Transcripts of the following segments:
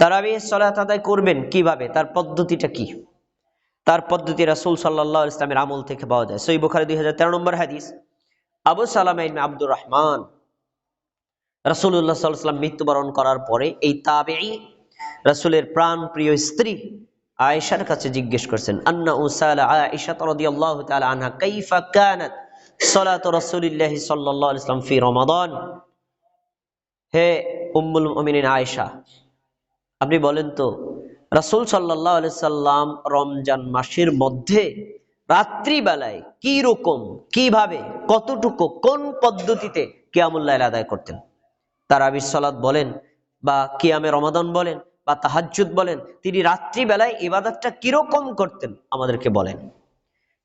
তারাবি সলাত আদায় করবেন কীভাবে? তার পদ্ধতিটা কি? তার পদ্ধতি রাসূল আলাইহি ইসলামের আমল থেকে পাওয়া যায়। সহিহ বুখারী 2013 নম্বর হাদিস, আবু সালামা আব্দুর রহমান আলাইহি ওয়াসাল্লাম মৃত্যুবরণ করার পরে এই তাবেঈ রাসূলের প্রাণ প্রিয় স্ত্রী আয়েশার কাছে জিজ্ঞেস করছেন, আন্না উসালা আয়েশা রাদিয়াল্লাহু তাআলা আনহা কাইফা কানাত সালাতু রাসূলিল্লাহ সাল্লাল্লাহু আলাইহি ওয়াসাল্লাম ফি রমাদান? হে উম্মুল মুমিনিন আয়েশা আপনি বলেন তো, রাসূল আলাইহি সাল্লাম রমজান মাসের মধ্যে রাত্রিবেলায় কি রকম, কীভাবে, কতটুকু, কোন পদ্ধতিতে কিয়ামুল্লাইল আদায় করতেন? তারাবির সালাত বলেন বা কিয়ামে রমাদান বলেন বা তাহাজ্জুদ বলেন, তিনি রাত্রিবেলায় ইবাদতটা কীরকম করতেন আমাদেরকে বলেন।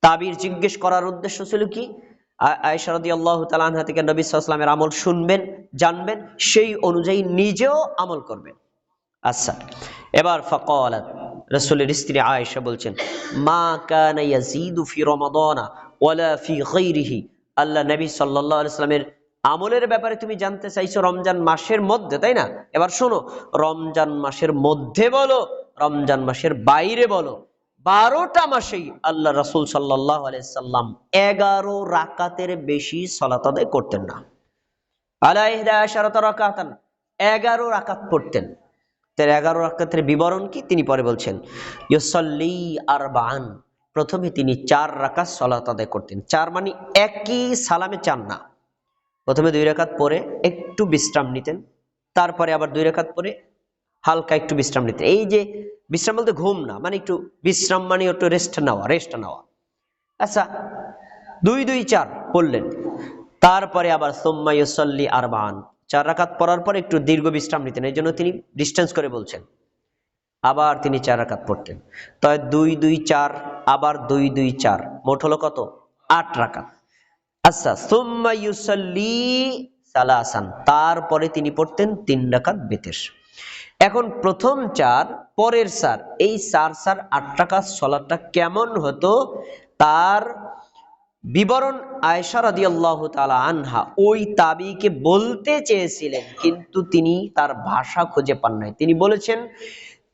তাবির জিজ্ঞেস করার উদ্দেশ্য ছিল কি? আয়সারদি আল্লাহ তালাহা থেকে নবী সাল্লামের আমল শুনবেন, জানবেন, সেই অনুযায়ী নিজেও আমল করবেন। আচ্ছা এবার ফকালাত, রসুলের স্ত্রী আয়েশা বলছেন, মা কানা ইয়াজিদু ফি রমাদানা ওয়ালা ফি গায়রিহি? আল্লাহ নবী সাল্লাল্লাহু আলাইহি সাল্লামের আমলের ব্যাপারে তুমি জানতে চাইছো রমজান মাসের মধ্যে, তাই না? এবার শোনো, রমজান মাসের মধ্যে বলো, রমজান মাসের বাইরে বলো, বারোটা মাসেই আল্লাহ রাসূল সাল্লাল্লাহু আলাইহি সাল্লাম এগারো রাকাতের বেশি সালাত আদায় করতেন না। আলা ইহদা আশারাতা রাকাতান, এগারো রাকাত পড়তেন। তার এগারো রাকাতের বিবরণ কি? তিনি পরে বলছেন, ইউসল্লি আরবান প্রথমে তিনি চার রাকাত সলাত আদায় করতেন। চার মানে একই সালামে চান না। প্রথমে দুই রাকাত পরে একটু বিশ্রাম নিতেন, তারপরে আবার দুই রাকাত পরে হালকা একটু বিশ্রাম নিতেন। এই যে বিশ্রাম বলতে ঘুম না মানে একটু বিশ্রাম মানে একটু রেস্ট নেওয়া রেস্ট নেওয়া। আচ্ছা দুই দুই চার পড়লেন, তারপরে আবার সোম্মা ইউসল্লি আরবান চার রাকাত পড়ার পর একটু দীর্ঘ বিশ্রাম নিতেন। এই জন্য তিনি ডিস্টেন্স করে বলছেন। আবার তিনি চার রাকাত পড়তেন। তবে দুই দুই চার, আবার দুই দুই চার। মোট হলো কত? আট রাকাত। আচ্ছা সুম্মা ইউসাল্লি সালাসান। তারপরে তিনি পড়তেন তিন রাকাত বেতের এখন প্রথম চার, পরের সার এই সার সার আট টাকার সলাটটা কেমন হতো? তার বিবরণ আয়সা রাদিয়াল্লাহু তালা আনহা ওই তাবিকে বলতে চেয়েছিলেন, কিন্তু তিনি তার ভাষা খুঁজে পান নাই। তিনি বলেছেন,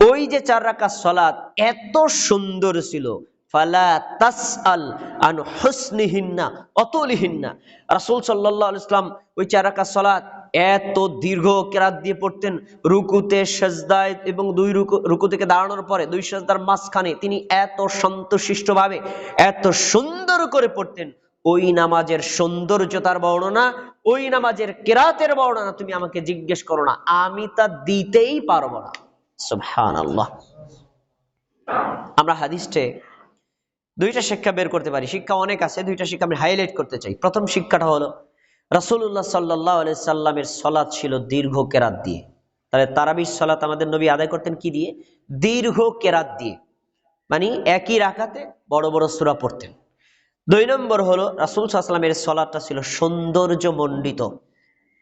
ওই যে চার রাকাত সলাৎ এত সুন্দর ছিল ফালা তাসআল আন হুসনিহিন্না, অতলিহিন্না। রাসূল আলাইহি ইসলাম ওই চার রাকাত সলাত এত দীর্ঘ কেরাত দিয়ে পড়তেন, রুকুতে এবং দুই রুকু রুকু থেকে দাঁড়ানোর পরে, দুই সেজদার মাঝখানে তিনি এত এত সুন্দর করে পড়তেন, ওই নামাজের সৌন্দর্যতার বর্ণনা, ওই নামাজের কেরাতের বর্ণনা তুমি আমাকে জিজ্ঞেস করো না, আমি তা দিতেই পারব না। সুবহানাল্লাহ। আমরা হাদিসটে দুইটা শিক্ষা বের করতে পারি। শিক্ষা অনেক আছে, দুইটা শিক্ষা আমি হাইলাইট করতে চাই। প্রথম শিক্ষাটা হলো, রাসূলুল্লাহ সাল্লাল্লাহু আলাইহি সাল্লামের সলাৎ ছিল দীর্ঘ কেরাত দিয়ে। তাহলে তারাবির সলাৎ আমাদের নবী আদায় করতেন কি দিয়ে? দীর্ঘ কেরাত দিয়ে। মানে একই রাখাতে বড় বড় সূরা পড়তেন। দুই নম্বর হলো, রাসূল সাল্লামের সলাৎটা ছিল সৌন্দর্য মণ্ডিত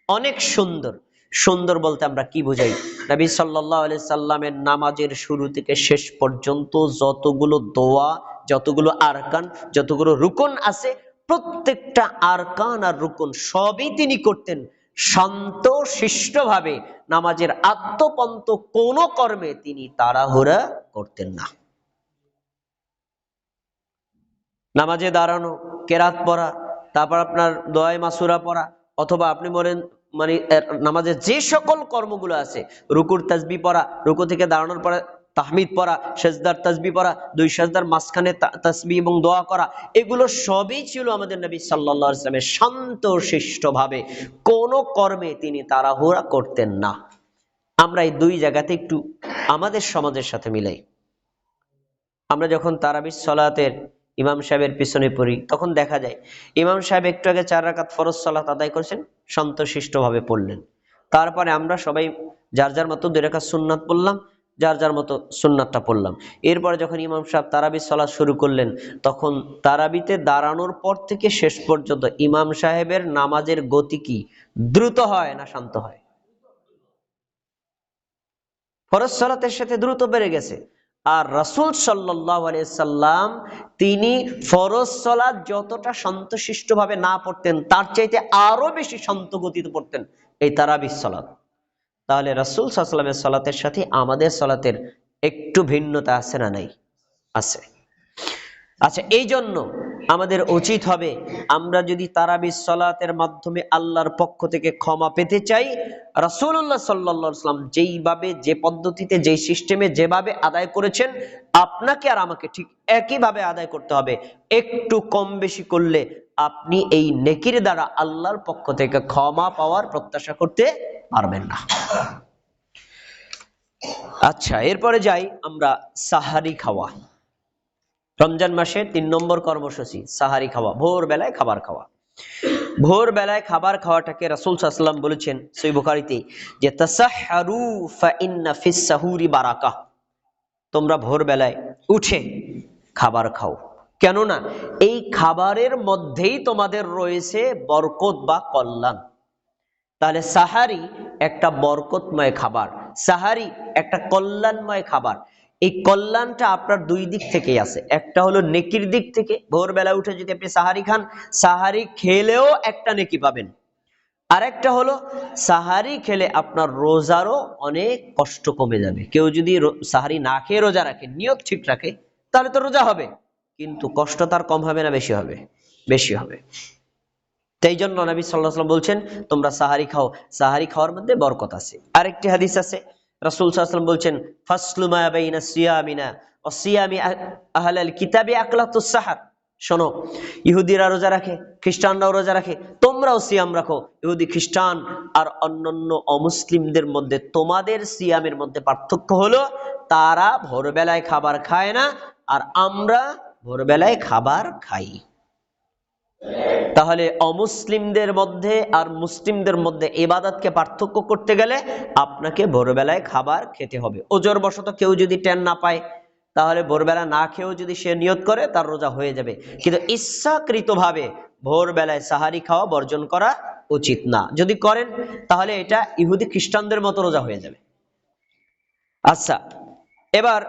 অনেক সুন্দর। সুন্দর বলতে আমরা কি বুঝাই? নবী সাল্লাল্লাহু আলাইহি সাল্লামের নামাজের শুরু থেকে শেষ পর্যন্ত যতগুলো দোয়া, যতগুলো আরকান, যতগুলো রুকন আছে, প্রত্যেকটা আরকান আর রুকন সবই তিনি করতেন শান্ত শিষ্টভাবে নামাজের আত্মপন্ত কোনো কর্মে তিনি তাড়াহুড়া করতেন না। নামাজে দাঁড়ানো, কেরাত পড়া, তারপর আপনার দোয়াই মাসুরা পড়া, অথবা আপনি বলেন মানে এর নামাজের যে সকল কর্মগুলো আছে, রুকুর তাজবি পড়া, রুকু থেকে দাঁড়ানোর পরে তাহমিদ পড়া, সেজদার তাজবি পড়া, দুই সেজদার মাঝখানে তাসবি এবং দোয়া করা, এগুলো সবই ছিল আমাদের নবী সাল্লাল্লাহু আলাইহি সাল্লামের শান্ত শিষ্টভাবে কোনো কর্মে তিনি তাড়াহুড়া করতেন না। আমরা এই দুই জায়গাতে একটু আমাদের সমাজের সাথে মিলাই। আমরা যখন তারাবির সলাতের ইমাম সাহেবের পিছনে পড়ি, তখন দেখা যায় ইমাম সাহেব একটু আগে চার রাকাত ফরজ সালাত আদায় করেছেন সন্তশিষ্টভাবে পড়লেন। তারপরে আমরা সবাই যার যার মতো দুই রাকাত সুন্নাত পড়লাম, যার যার মতো সুন্নাতটা পড়লাম। এরপরে যখন ইমাম সাহেব তারাবি সলাৎ শুরু করলেন, তখন তারাবিতে দাঁড়ানোর পর থেকে শেষ পর্যন্ত ইমাম সাহেবের নামাজের গতি কি? দ্রুত হয় না শান্ত হয়? ফরজ সালাতের সাথে দ্রুত বেড়ে গেছে। আর রাসূল সাল্লাহ সাল্লাম তিনি ফরজ সলাদ যতটা সন্তশিষ্ট ভাবে না পড়তেন, তার চাইতে আরও বেশি শান্ত গতিতে পড়তেন এই তারাবি সলাদ তাহলে রাসুল সাল্লামের সলাতের সাথে আমাদের সলাতের একটু ভিন্নতা আছে না নাই? আছে। আচ্ছা এই জন্য আমাদের উচিত হবে আমরা যদি তারাবি সলাতের মাধ্যমে আল্লাহর পক্ষ থেকে ক্ষমা পেতে চাই সাল্লাল্লাহু সাল্লাম যেইভাবে, যে পদ্ধতিতে যেই সিস্টেমে যেভাবে আদায় করেছেন, আপনাকে আর আমাকে ঠিক একইভাবে আদায় করতে হবে। একটু কম বেশি করলে আপনি এই নেকির দ্বারা আল্লাহর পক্ষ থেকে ক্ষমা পাওয়ার প্রত্যাশা করতে পারবেন না। আচ্ছা এরপরে যাই আমরা সাহারি খাওয়া। রমজান মাসে তিন নম্বর কর্মসূচি, সাহারি খাওয়া ভোর বেলায় খাবার খাওয়া। ভোর বেলায় খাবার খাওয়াটাকে রাসুল সাল্লাম বলেছেন সই বুখারিতে যে, তাসাহহারু ফা ইন্না ফিস সাহুরি বারাকা তোমরা ভোর বেলায় উঠে খাবার খাও। কেননা এই খাবারের মধ্যেই তোমাদের রয়েছে বরকত বা কল্যাণ। তাহলে সাহারি একটা বরকতময় খাবার, সাহারি একটা কল্যাণময় খাবার। এই কল্যাণটা আপনার দুই দিক থেকেই আছে। একটা হলো নেকির দিক থেকে। ভোরবেলা উঠে যদি আপনি সাহারি খান, সাহারি খেলেও একটা নেকি পাবেন। আরেকটা হলো, সাহারি খেলে আপনার রোজারও অনেক কষ্ট কমে যাবে। কেউ যদি সাহারি না খেয়ে রোজা রাখে, নিয়ত ঠিক রাখে, তাহলে তো রোজা হবে। কিন্তু কষ্ট তার কম হবে না, বেশি হবে। বেশি হবে। তাই জন্য নবী সাল্লাহ বলছেন, তোমরা সাহারি খাও। সাহারি খাওয়ার মধ্যে বরকত আছে। আরেকটি হাদিস আছে রাসূল ওয়াসাল্লাম বলছেন ফাসলুমা বাইনা সিয়ামিনা ও সিয়ামি আহলাল কিতাবি আকলাতুস সাহার। শোনো, ইহুদিরা রোজা রাখে, খ্রিস্টানরাও রোজা রাখে, তোমরাও সিয়াম রাখো। ইহুদি, খ্রিস্টান আর অন্যান্য অমুসলিমদের মধ্যে তোমাদের সিয়ামের মধ্যে পার্থক্য হলো, তারা ভোরবেলায় খাবার খায় না, আর আমরা ভোরবেলায় খাবার খাই। তাহলে অমুসলিমদের মধ্যে আর মুসলিমদের মধ্যে এবাদতকে পার্থক্য করতে গেলে আপনাকে ভোরবেলায় খাবার খেতে হবে। ওজোর বশত কেউ যদি টেন না পায়, তাহলে ভোরবেলা না খেয়েও যদি সে নিয়ত করে, তার রোজা হয়ে যাবে। কিন্তু ইচ্ছাকৃতভাবে ভোরবেলায় সাহারি খাওয়া বর্জন করা উচিত না। যদি করেন, তাহলে এটা ইহুদি খ্রিস্টানদের মতো রোজা হয়ে যাবে। আচ্ছা এবার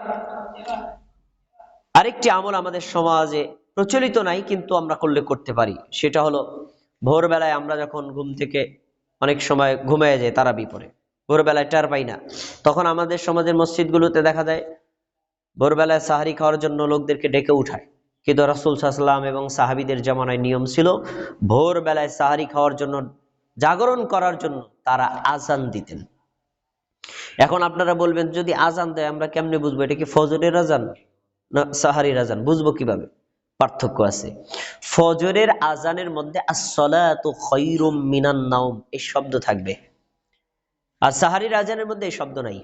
আরেকটি আমল আমাদের সমাজে প্রচলিত নাই, কিন্তু আমরা করলে করতে পারি। সেটা হলো, ভোরবেলায় আমরা যখন ঘুম থেকে অনেক সময় ঘুমিয়ে যাই তারা বিপরে ভোরবেলায় টার পাই না। তখন আমাদের সমাজের মসজিদগুলোতে দেখা যায়, ভোরবেলায় সাহারি খাওয়ার জন্য লোকদেরকে ডেকে উঠায়। কিন্তু রাসুল সাহসাল্লাম এবং সাহাবিদের জামানায় নিয়ম ছিল, ভোরবেলায় সাহারি খাওয়ার জন্য, জাগরণ করার জন্য তারা আজান দিতেন। এখন আপনারা বলবেন, যদি আজান দেয়, আমরা কেমনে বুঝব? এটা কি ফজরের আজান না সাহারির আজান? বুঝব কীভাবে? পার্থক্য আছে। ফজরের আজানের মধ্যে মিনান নাওম, এই শব্দ থাকবে। আর সাহারির আজানের মধ্যে এই শব্দ নাই।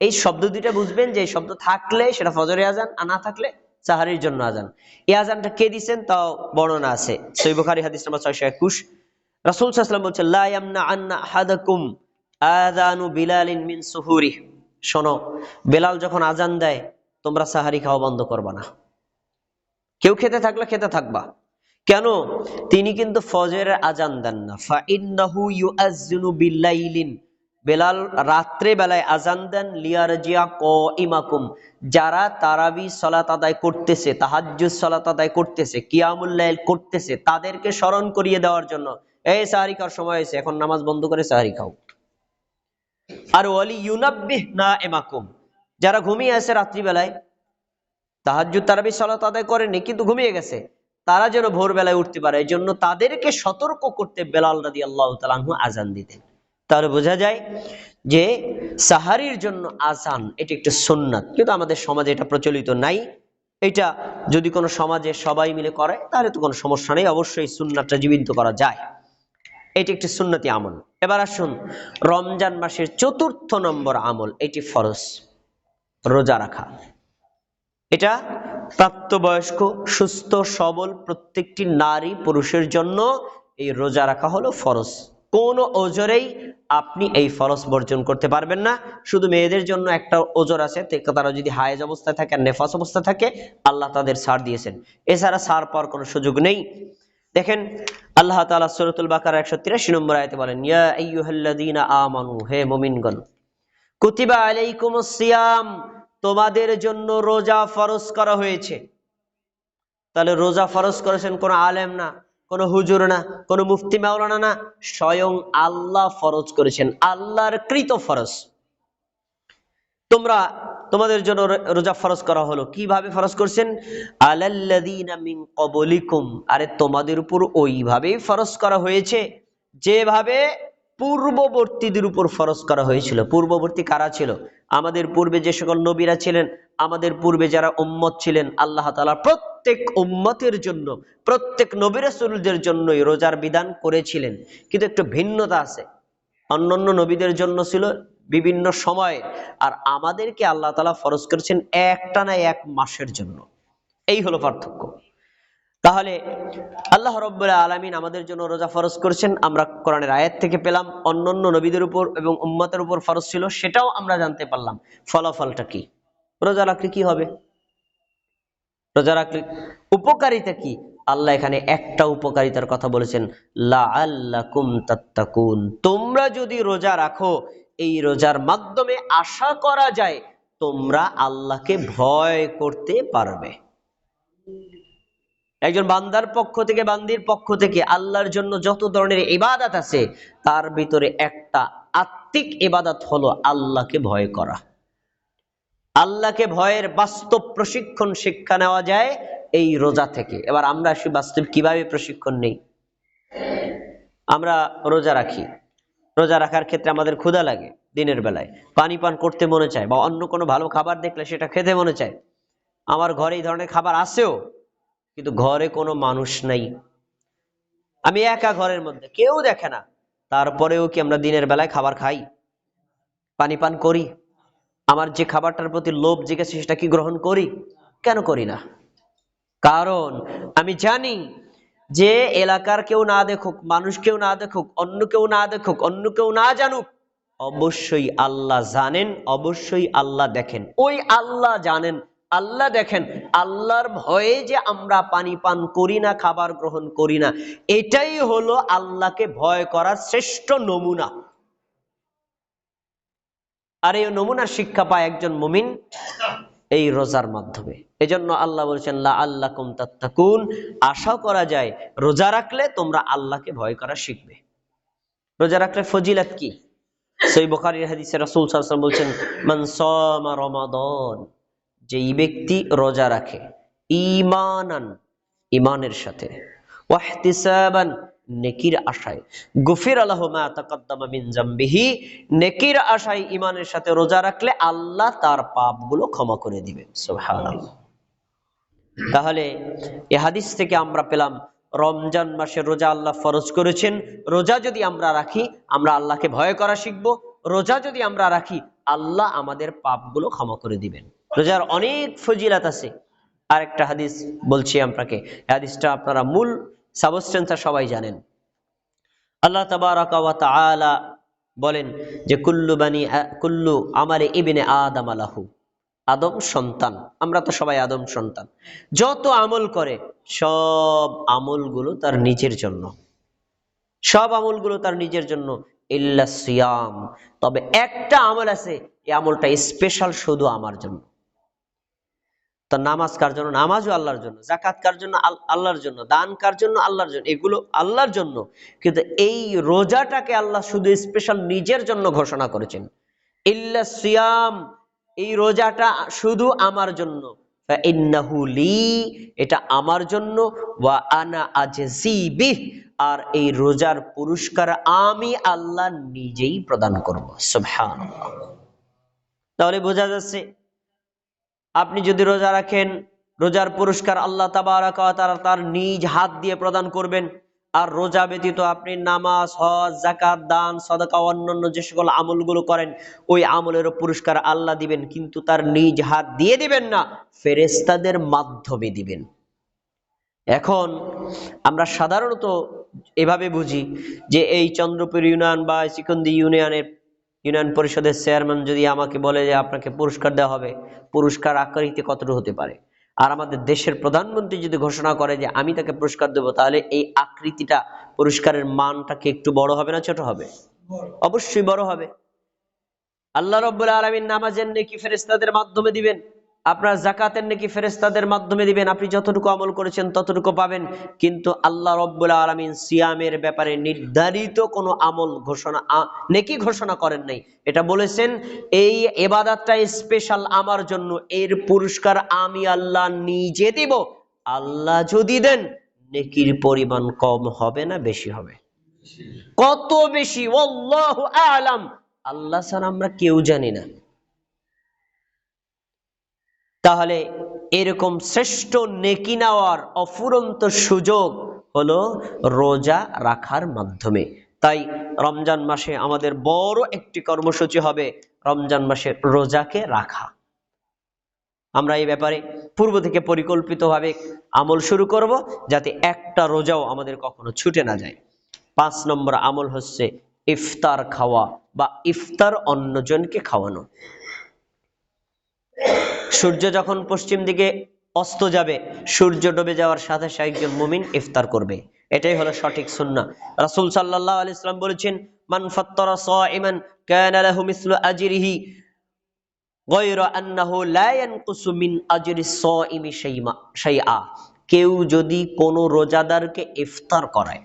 এই শব্দ দুইটা বুঝবেন যে শব্দ থাকলে সেটা ফজরের আজান, আর না থাকলে সাহারির জন্য আজান। এই আজানটা কে দিছেন? তাও বর্ণনা আছে। সই বুখারী, হাদিস নাম্বার ছয়শো একুশ। রাসূল সাল্লাল্লাহু আলাইহি ওয়াসাল্লাম বলছেন, লা ইয়ামনা আন্না আহাদাকুম আযানু বিলালিন মিন সুহুরি শোনো, বেলাল যখন আজান দেয়, তোমরা সাহারি খাওয়া বন্ধ করবা না। কেউ খেতে থাকলে খেতে থাকবা। কেন? তিনি কিন্তু ফজরের আজান দেন না। বেলাল রাত্রে বেলায় আজান দেন, লিয়ারজিয়া ক ইমাকুম যারা তারাবি সলাত আদায় করতেছে, তাহাজ্জুদ সলাত আদায় করতেছে, কিয়ামুল লাইল করতেছে, তাদেরকে স্মরণ করিয়ে দেওয়ার জন্য এই সাহারি খাওয়ার সময় হয়েছে, এখন নামাজ বন্ধ করে সাহারি খাও। আর ওয়ালি ইউনাব্বিহ না এমাকুম। যারা ঘুমিয়ে আছে রাত্রিবেলায় তাহাজ্জুদ তারাবি সালাত আদায় করেনি কিন্তু ঘুমিয়ে গেছে। তারা যেন ভোরবেলায় উঠতে পারে, এই জন্য তাদেরকে সতর্ক করতে বেলাল রাদি আল্লাহ তালাহু আজান দিতেন। তাহলে বোঝা যায় যে সাহারির জন্য আজান এটি একটি সুন্নাত, কিন্তু আমাদের সমাজে এটা প্রচলিত নাই। এটা যদি কোনো সমাজে সবাই মিলে করে, তাহলে তো কোনো সমস্যা নেই, অবশ্যই সুন্নাতটা জীবিত করা যায়। এটি একটি সুন্নতি আমল। এবার আসুন, রমজান মাসের চতুর্থ নম্বর আমল, এটি ফরজ। রোজা রাখা। এটা প্রাপ্তবয়স্ক, সুস্থ, সবল প্রত্যেকটি নারী পুরুষের জন্য এই রোজা রাখা হলো ফরজ। কোন ওজরেই আপনি এই ফরজ বর্জন করতে পারবেন না। শুধু মেয়েদের জন্য একটা ওজর আছে তারা যদি হায়েজ অবস্থায় থাকে আর নেফাস অবস্থায় থাকে, আল্লাহ তাদের ছাড় দিয়েছেন। এছাড়া ছাড় পাওয়ার কোনো সুযোগ নেই। দেখেন, আল্লাহ তাআলা সূরাতুল বাকারা 183 নম্বর আয়াতে বলেন, ইয়া আমানু, হে মুমিনগণ, কুতিবা আলাইকুমুস সিয়াম তোমাদের জন্য রোজা ফরজ করা হয়েছে। তাহলে রোজা ফরজ করেছেন কোন আলেম না, কোনো হুজুর না, কোনো মুফতি মাওলানা না, স্বয়ং আল্লাহ ফরজ করেছেন, আল্লাহর কৃত ফরজ। তোমরা, তোমাদের জন্য রোজা ফরজ করা হলো। কীভাবে ফরজ করছেন? মিন ক্বাবলিকুম। আরে তোমাদের উপর ওইভাবেই ফরজ করা হয়েছে, যেভাবে পূর্ববর্তীদের উপর ফরজ করা হয়েছিল। পূর্ববর্তী কারা ছিল? আমাদের পূর্বে যে সকল নবীরা ছিলেন, আমাদের পূর্বে যারা উম্মত ছিলেন, আল্লাহ তালা প্রত্যেক উম্মতের জন্য, প্রত্যেক নবী রাসূলদের জন্যই রোজার বিধান করেছিলেন। কিন্তু একটু ভিন্নতা আছে। অন্যান্য নবীদের জন্য ছিল বিভিন্ন সময়ে। আর আমাদেরকে আল্লাহ তালা ফরজ করেছেন একটা না এক মাসের জন্য। এই হলো পার্থক্য। তাহলে আল্লাহ রব্বুল্লাহ আলমিন আমাদের জন্য রোজা ফরজ করেছেন। আমরা কোরআনের আয়াত থেকে পেলাম, অন্যান্য নবীদের উপর এবং উম্মতের উপর ফরজ ছিল, সেটাও আমরা জানতে পারলাম। ফলাফলটা কি? রোজা রাখলে কি হবে? রোজা রাখলে উপকারিতা কি? আল্লাহ এখানে একটা উপকারিতার কথা বলেছেন লা তোমরা যদি রোজা রাখো, এই রোজার মাধ্যমে আশা করা যায়, তোমরা আল্লাহকে ভয় করতে পারবে। একজন বান্দার পক্ষ থেকে, বান্দির পক্ষ থেকে আল্লাহর জন্য যত ধরনের ইবাদত আছে, তার ভিতরে একটা আত্মিক ইবাদত হলো আল্লাহকে ভয় করা। আল্লাহকে ভয়ের বাস্তব প্রশিক্ষণ শিক্ষা নেওয়া যায় এই রোজা থেকে। এবার আমরা আসি বাস্তব কীভাবে প্রশিক্ষণ নেই। আমরা রোজা রাখি। রোজা রাখার ক্ষেত্রে আমাদের ক্ষুধা লাগে দিনের বেলায়। পানি পান করতে মনে চায় বা অন্য কোনো ভালো খাবার দেখলে সেটা খেতে মনে চায়। আমার ঘরে এই ধরনের খাবার আসেও কিন্তু ঘরে কোনো মানুষ নাই। আমি একা ঘরের মধ্যে, কেউ দেখে না। তারপরেও কি আমরা দিনের বেলায় খাবার খাই? পানি পান করি? আমার যে খাবারটার প্রতি লোভ জেগেছে সেটা কি গ্রহণ করি? কেন করি না? কারণ আমি জানি যে এলাকার কেউ না দেখুক, মানুষ কেউ না দেখুক, অন্য কেউ না দেখুক, অন্য কেউ না জানুক, অবশ্যই আল্লাহ জানেন, অবশ্যই আল্লাহ দেখেন। ওই আল্লাহ জানেন আল্লাহ দেখেন, আল্লাহর ভয়ে যে আমরা পানি পান করি না, খাবার গ্রহণ করি না, এটাই হলো আল্লাহকে ভয় করার শ্রেষ্ঠ নমুনা। আর এই নমুনার শিক্ষা পায় একজন মুমিন এই রোজার মাধ্যমে। এজন্য আল্লাহ বলছেন আল্লাহ কুম তাত্তাকুন। আশা করা যায়, রোজা রাখলে তোমরা আল্লাহকে ভয় করা শিখবে। রোজা রাখলে ফজিলাত কি? সই বুখারীর হাদিসে রাসূল সাল্লাল্লাহু আলাইহি ওয়াসাল্লাম বলছেন, মান সামা রমাদান। যেই ব্যক্তি রোজা রাখে, ঈমানান, ঈমানের সাথে। ওয়াহতিসাবান, নেকির আশায়। গফির আল্লাহ মা তাকাদ্দামা মিন জামবিহি, নেকির আশায় ঈমানের সাথে রোজা রাখলে আল্লাহ তার পাপগুলো ক্ষমা করে দিবেন। সুবহানাল্লাহ। তাহলে এ হাদিস থেকে আমরা পেলাম, রমজান মাসে রোজা আল্লাহ ফরজ করেছেন। রোজা যদি আমরা রাখি, আমরা আল্লাহকে ভয় করা শিখব। রোজা যদি আমরা রাখি, আল্লাহ আমাদের পাপগুলো ক্ষমা করে দিবেন। রোজার অনেক ফজিলাত আছে। আরেকটা হাদিস বলছি আপনাকে। হাদিসটা আপনারা মূল সাবস্টেন্সটা সবাই জানেন। আল্লাহ তাআলা বলেন যে, কুল্লু বানি, কুল্লু আমারে ইবনে আদম আলাহু। আদম সন্তান। আমরা তো সবাই আদম সন্তান। যত আমল করে, সব আমলগুলো তার নিজের জন্য। সব আমলগুলো তার নিজের জন্য। ইল্লা সিয়াম। তবে একটা আমল আছে, এই আমলটা স্পেশাল শুধু আমার জন্য। তো নামাজ কার জন্য? নামাজও আল্লাহর জন্য। জাকাত কার জন্য? আল্লাহর জন্য। দান কার জন্য? আল্লাহর জন্য। এগুলো আল্লাহর জন্য। কিন্তু এই রোজাটাকে আল্লাহ শুধু স্পেশাল নিজের জন্য ঘোষণা করেছেন। ইল্লা সিয়াম এই রোজাটা শুধু আমার জন্য। লি, এটা আমার জন্য। ওয়া আনা আজজি বিহ আর এই রোজার পুরস্কার আমি আল্লাহ নিজেই প্রদান করব। সুবহানাল্লাহ। তাহলে বোঝা যাচ্ছে আপনি যদি রোজা রাখেন, রোজার পুরস্কার আল্লাহ তাবারাক তাআলা তার নিজ হাত দিয়ে প্রদান করবেন। আর রোজা ব্যতীত আপনি নামাজ, হজ জাকাত দান, সদকা অন্যান্য যে সকল আমলগুলো করেন, ওই আমলেরও পুরস্কার আল্লাহ দিবেন, কিন্তু তার নিজ হাত দিয়ে দিবেন না ফেরেস্তাদের মাধ্যমে দিবেন। এখন আমরা সাধারণত এভাবে বুঝি যে এই চন্দ্রপুর ইউনিয়ন বা সিকন্দি ইউনিয়নের ইউনিয়ন পরিষদের চেয়ারম্যান যদি আমাকে বলে যে আপনাকে পুরস্কার দেওয়া হবে, পুরস্কার আকৃতি কতটুকু হতে পারে? আর আমাদের দেশের প্রধানমন্ত্রী যদি ঘোষণা করে যে আমি তাকে পুরস্কার দেবো, তাহলে এই আকৃতিটা, পুরস্কারের মানটা কি একটু বড় হবে না ছোট হবে? অবশ্যই বড় হবে। আল্লাহ রব্বুল আলমিন নামাজের নেকি ফেরেস্তাদের মাধ্যমে দিবেন। আপনার জাকাতের নাকি ফেরেস্তাদের মাধ্যমে দিবেন, আপনি যতটুকু আমল করেছেন ততটুকু পাবেন। কিন্তু আল্লাহ রব্বুল আলমিন সিয়ামের ব্যাপারে নির্ধারিত কোনো আমল ঘোষণা নেকি ঘোষণা করেন নাই। এটা বলেছেন, এই এবাদাতটা স্পেশাল আমার জন্য, এর পুরস্কার আমি আল্লাহ নিজে দিব। আল্লাহ যদি দেন, নেকির পরিমাণ কম হবে না বেশি হবে? কত বেশি আলাম। আল্লাহ ছাড়া আমরা কেউ জানি না। তাহলে এরকম শ্রেষ্ঠ নেকি নেওয়ার অফুরন্ত সুযোগ হলো রোজা রাখার মাধ্যমে। তাই রমজান মাসে আমাদের বড় একটি কর্মসূচি হবে রমজান মাসে রোজাকে রাখা। আমরা এই ব্যাপারে পূর্ব থেকে পরিকল্পিতভাবে আমল শুরু করব যাতে একটা রোজাও আমাদের কখনো ছুটে না যায়। পাঁচ নম্বর আমল হচ্ছে ইফতার খাওয়া বা ইফতার অন্যজনকে খাওয়ানো। সূর্য যখন পশ্চিম দিকে অস্ত যাবে, সূর্য ডুবে যাওয়ার সাথে একজন মুমিন ইফতার করবে। এটাই হলো সঠিক সুন্নাহ। রাসূল সাল্লাল্লাহু আলাইহি সাল্লাম বলেছেন, মান ফাত্তারা মিন আজরি সাইমি শাইমা, শাইআ। কেউ যদি কোনো রোজাদারকে ইফতার করায়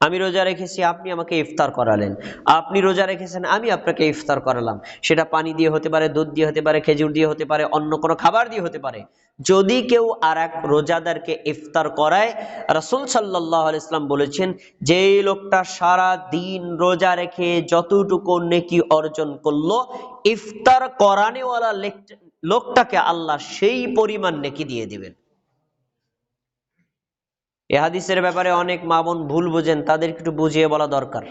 আমি রোজা রেখেছি, আপনি আমাকে ইফতার করালেন। আপনি রোজা রেখেছেন, আমি আপনাকে ইফতার করালাম। সেটা পানি দিয়ে হতে পারে, দুধ দিয়ে হতে পারে, খেজুর দিয়ে হতে পারে, অন্য কোনো খাবার দিয়ে হতে পারে। যদি কেউ আর এক রোজাদারকে ইফতার করায়, রাসুল সাল্লাহ ইসলাম বলেছেন যে লোকটা সারা দিন রোজা রেখে যতটুকু নেকি অর্জন করল, ইফতার করানেওয়ালা লোকটাকে আল্লাহ সেই পরিমাণ নেকি দিয়ে দিবেন। এ হাদিসের ব্যাপারে অনেক মা বোন ভুল বোঝেন তাদের একটু বুঝিয়ে বলা দরকার।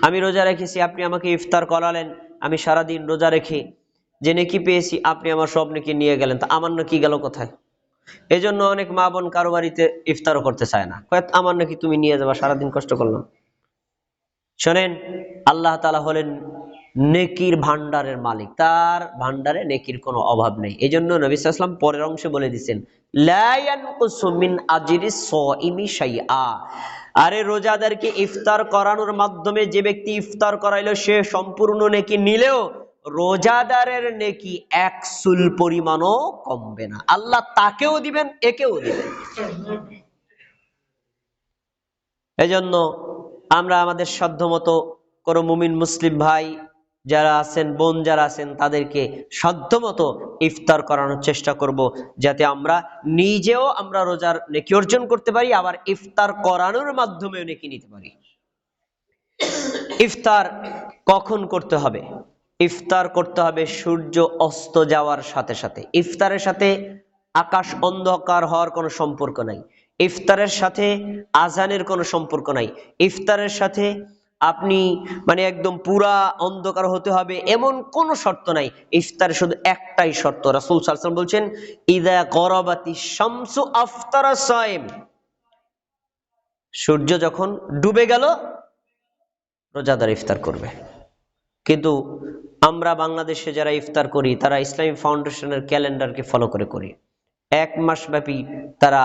আমি রোজা রেখেছি, আপনি আমাকে ইফতার করালেন, আমি সারাদিন রোজা রেখে যে নেকি পেয়েছি, আপনি আমার সব নেকি নিয়ে গেলেন, তা আমার নাকি গেল কোথায়? এই জন্য অনেক মা বোন কারও বাড়িতে ইফতারও করতে চায় না। কয়েক আমার নাকি তুমি নিয়ে যাবা, সারাদিন কষ্ট করলাম। শোনেন, আল্লাহ তালা হলেন নেকির ভান্ডারের মালিক, তার ভান্ডারে নেকির কোনো অভাব নেই। এই জন্য নবী সাল্লাম পরের অংশে বলে দিচ্ছেন আরে রোজাদারকে ইফতার করানোর মাধ্যমে যে ব্যক্তি ইফতার করাইলো, সে সম্পূর্ণ নেকি নিলেও রোজাদারের নেকি এক সুল পরিমাণও কমবে না। আল্লাহ তাকেও দিবেন, একেও দিবেন। এজন্য আমরা আমাদের সাধ্যমতো কোনো মুমিন মুসলিম ভাই যারা আছেন, বোন যারা আছেন, তাদেরকে সাধ্যমতো ইফতার করানোর চেষ্টা করব, যাতে আমরা নিজেও আমরা রোজার নেকি অর্জন করতে পারি, আবার ইফতার করানোর মাধ্যমেও নেকি নিতে পারি। ইফতার কখন করতে হবে? ইফতার করতে হবে সূর্য অস্ত যাওয়ার সাথে সাথে। ইফতারের সাথে আকাশ অন্ধকার হওয়ার কোনো সম্পর্ক নাই। ইফতারের সাথে আজানের কোনো সম্পর্ক নাই। ইফতারের সাথে আপনি মানে একদম পুরা অন্ধকার হতে হবে এমন কোনো শর্ত নাই। ইফতার শুধু একটাই শর্ত। রাসূল ওয়াসাল্লাম বলছেন, ইদা গরাবাতি শামসু আফতারা সাইম সূর্য যখন ডুবে গেল, রোজাদার ইফতার করবে। কিন্তু আমরা বাংলাদেশে যারা ইফতার করি, তারা ইসলামী ফাউন্ডেশনের ক্যালেন্ডারকে ফলো করে করি। এক মাস ব্যাপী তারা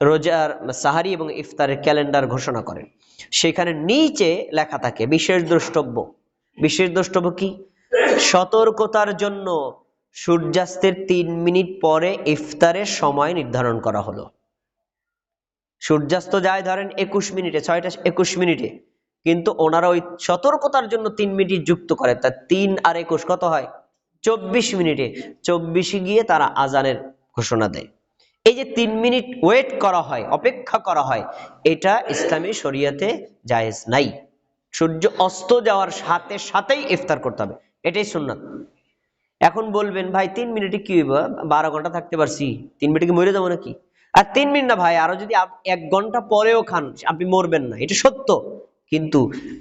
রোজার সাহারি এবং ইফতারের ক্যালেন্ডার ঘোষণা করে সেখানে নিচে লেখা থাকে, বিশেষ দ্রষ্টব্য। বিশেষ দ্রষ্টব্য কি? সতর্কতার জন্য সূর্যাস্তের তিন মিনিট পরে ইফতারের সময় নির্ধারণ করা হলো। সূর্যাস্ত যায় ধরেন একুশ মিনিটে, ছয়টা একুশ মিনিটে। কিন্তু ওনারা ওই সতর্কতার জন্য তিন মিনিট যুক্ত করে। তা তিন আর একুশ কত হয়? চব্বিশ মিনিটে। চব্বিশে গিয়ে তারা আজানের ঘোষণা দেয়। এই যে তিন মিনিট ওয়েট করা হয়, অপেক্ষা করা হয়, এটা ইসলামী শরিয়াতে জায়েজ নাই। সূর্য অস্ত যাওয়ার সাথে সাথেই ইফতার করতে হবে, এটাই সুন্নাত। এখন বলবেন, ভাই, তিন মিনিটে কি হইব? বারো ঘণ্টা থাকতে পারছি, তিন মিনিটে কি মরে যাব নাকি? আর তিন মিনিট না, ভাই, আরও যদি এক ঘণ্টা পরেও খান, আপনি মরবেন না, এটা সত্য। কিন্তু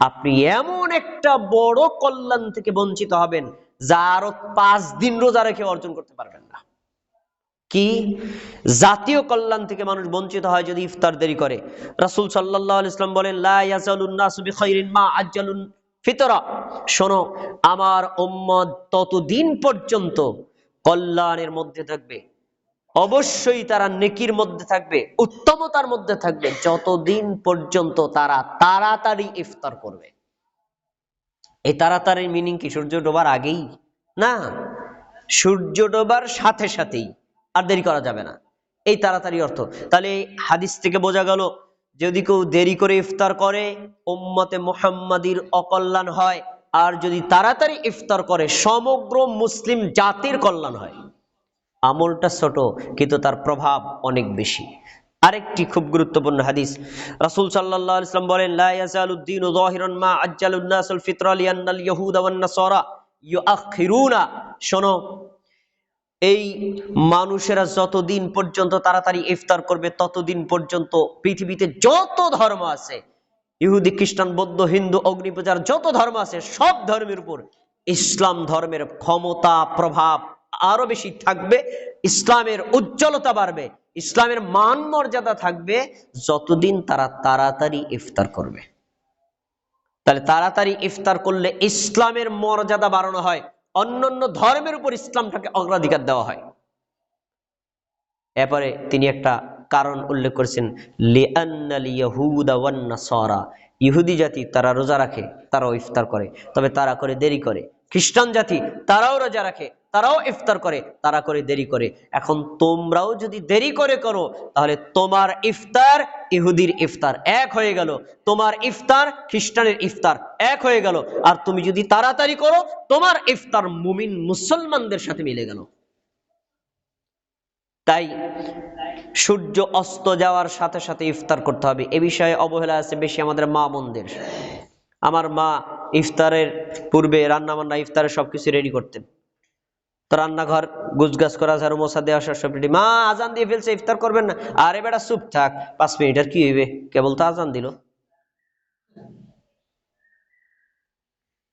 আপনি এমন একটা বড় কল্যাণ থেকে বঞ্চিত হবেন যা আরও পাঁচ দিন রোজা রেখে অর্জন করতে পারবেন না। কি? জাতীয় কল্যাণ থেকে মানুষ বঞ্চিত হয় যদি ইফতার দেরি করে। রাসূল আলাইহি ইসলাম বলেন ফিতরা। শোনো, আমার উম্মত ততদিন পর্যন্ত কল্যাণের মধ্যে থাকবে। অবশ্যই তারা নেকির মধ্যে থাকবে, উত্তমতার মধ্যে থাকবে, যতদিন পর্যন্ত তারা তাড়াতাড়ি ইফতার করবে। এই তাড়াতাড়ি মিনিং কি? সূর্য ডোবার আগেই? না, সূর্য ডোবার সাথে সাথেই। আর দেরি করা যাবে না। এই তাড়াতাড়ি অর্থ। তাহলে হাদিস থেকে বোঝা গেল, যদি কেউ দেরি করে ইফতার করে, উম্মতে মোহাম্মদীর অকল্যাণ হয়, আর যদি তাড়াতাড়ি ইফতার করে, সমগ্র মুসলিম জাতির কল্যাণ হয়। আমলটা ছোট, কিন্তু তার প্রভাব অনেক বেশি। আরেকটি খুব গুরুত্বপূর্ণ হাদিস। রাসূল সাল্লাল্লাহু আলাইহি ওয়াসাল্লাম বলেন, লা ইয়াজালুদ্দিন যাহিরান মা আজ্জালুন নাসুল ফিতরা লিআন্নাল ইয়াহুদা ওয়ান নাসারা ইউআখিরুনা। শোনো এই মানুষেরা যতদিন পর্যন্ত তাড়াতাড়ি ইফতার করবে, ততদিন পর্যন্ত পৃথিবীতে যত ধর্ম আছে, ইহুদি, খ্রিস্টান, বৌদ্ধ, হিন্দু, অগ্নিপূজার যত ধর্ম আছে, সব ধর্মের উপর ইসলাম ধর্মের ক্ষমতা, প্রভাব আরও বেশি থাকবে, ইসলামের উজ্জ্বলতা বাড়বে, ইসলামের মান মর্যাদা থাকবে, যতদিন তারা তাড়াতাড়ি ইফতার করবে। তাহলে তাড়াতাড়ি ইফতার করলে ইসলামের মর্যাদা বাড়ানো হয়। অন্যান্য ধর্মের উপর ইসলামটাকে অগ্রাধিকার দেওয়া হয়। এরপরে তিনি একটা কারণ উল্লেখ করেছেন ওয়ান ইহুদি জাতি তারা রোজা রাখে, তারাও ইফতার করে। তবে তারা করে দেরি করে। খ্রিস্টান জাতি তারাও রোজা রাখে। তারাও ইফতার করে, তারা করে দেরি করে। এখন তোমরাও যদি দেরি করে করো, তাহলে তোমার ইফতার ইহুদির ইফতার এক হয়ে গেল। তোমার ইফতার খ্রিস্টানের ইফতার এক হয়ে গেল। আর তুমি যদি তাড়াতাড়ি করো, তোমার ইফতার মুমিন মুসলমানদের সাথে মিলে গেল। তাই সূর্য অস্ত যাওয়ার সাথে সাথে ইফতার করতে হবে। এ বিষয়ে অবহেলা আছে বেশি আমাদের মা বোনদের। আমার মা ইফতারের পূর্বে রান্না বান্না ইফতারের সবকিছু রেডি করতেন। তো রান্নাঘর গুজগাছ করা ঝাড়ু মশা দেওয়া সব রেডি মা, আজান দিয়ে ফেলছে, ইফতার করবেন না। আরে বেটা, চুপ থাক। পাঁচ মিনিট আর কি হইবে? কেবল তো আজান দিল।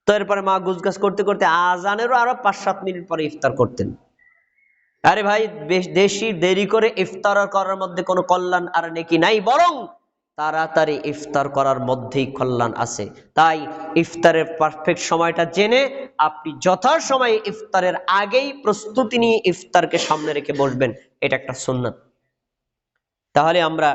তো এরপরে মা গুজগাছ করতে করতে আজানেরও আরও পাঁচ সাত মিনিট পরে ইফতার করতেন। আরে ভাই, বেশ- দেশি দেরি করে ইফতার করার মধ্যে কোনো কল্যাণ আর নেকি নাই, বরং তাড়াতাড়ি ইফতার করার মধ্যেই কল্যাণ আছে। তাই ইফতারের পারফেক্ট সময়টা জেনে আপনি যথাসময়ে ইফতারের আগেই প্রস্তুতি নিয়ে ইফতারকে সামনে রেখে বসবেন। এটা একটা সুন্নাত। তাহলে আমরা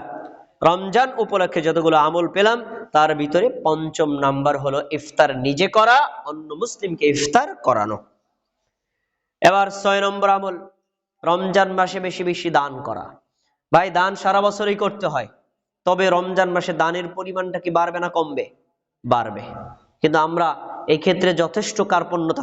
রমজান উপলক্ষে যতগুলো আমল পেলাম, তার ভিতরে পঞ্চম নাম্বার হলো ইফতার নিজে করা, অন্য মুসলিমকে ইফতার করানো। এবার ছয় নম্বর আমল, রমজান মাসে বেশি বেশি দান করা। ভাই, দান সারা বছরই করতে হয়। তবে রমজান মাসে দানের পরিমাণটা কি বাড়বে না কমবে? বাড়বে। কিন্তু আমরা এই ক্ষেত্রে যথেষ্ট কার্পণ্যতা